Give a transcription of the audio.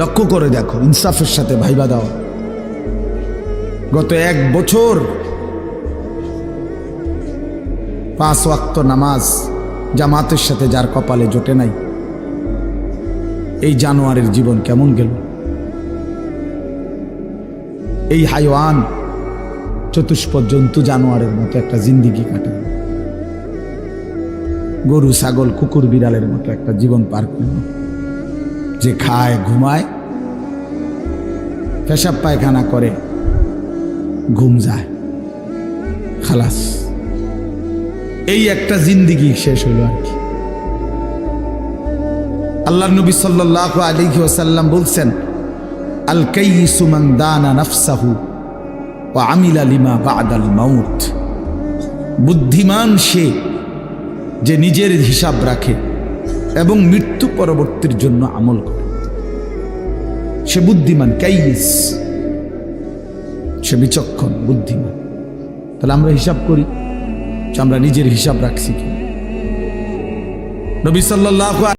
লক্ষ্য করে দেখো, ইনসাফের সাথে ভাইবা দাও। গত এক বছর পাঁচ ওয়াক্ত নামাজ জামাতের সাথে যার কপালে জোটে নাই, এই জানোয়ারের জীবন কেমন গেল? এই হাইওয়ান চতুষ্প জন্তু জানোয়ারের মতো একটা জিন্দিগি কাটায় গরু, ছাগল, কুকুর, বিড়ালের মতো একটা জীবন পার করল। যে খায়, ঘুমায়, পেশাব পায়খানা করে, ঘুম যায়। খালাস। এই একটা জিন্দিগি শেষ হলো আর কি। আল্লাহ নবী সাল্লাহ আলিহি ওসাল্লাম বলছেন আল কাইসু মান দানা নাফসাহু ও আমিলা লিমা বাদাল মাউত। বুদ্ধিমান সে যে নিজের হিসাব রাখে এবং মৃত্যু পরবর্তীর জন্য আমল করে। সে বুদ্ধিমান কাইস সে বিচক্ষণ, বুদ্ধিমান। তাহলে আমরা হিসাব করি আমরা নিজের হিসাব রাখছি কি নবী সাল্লাহ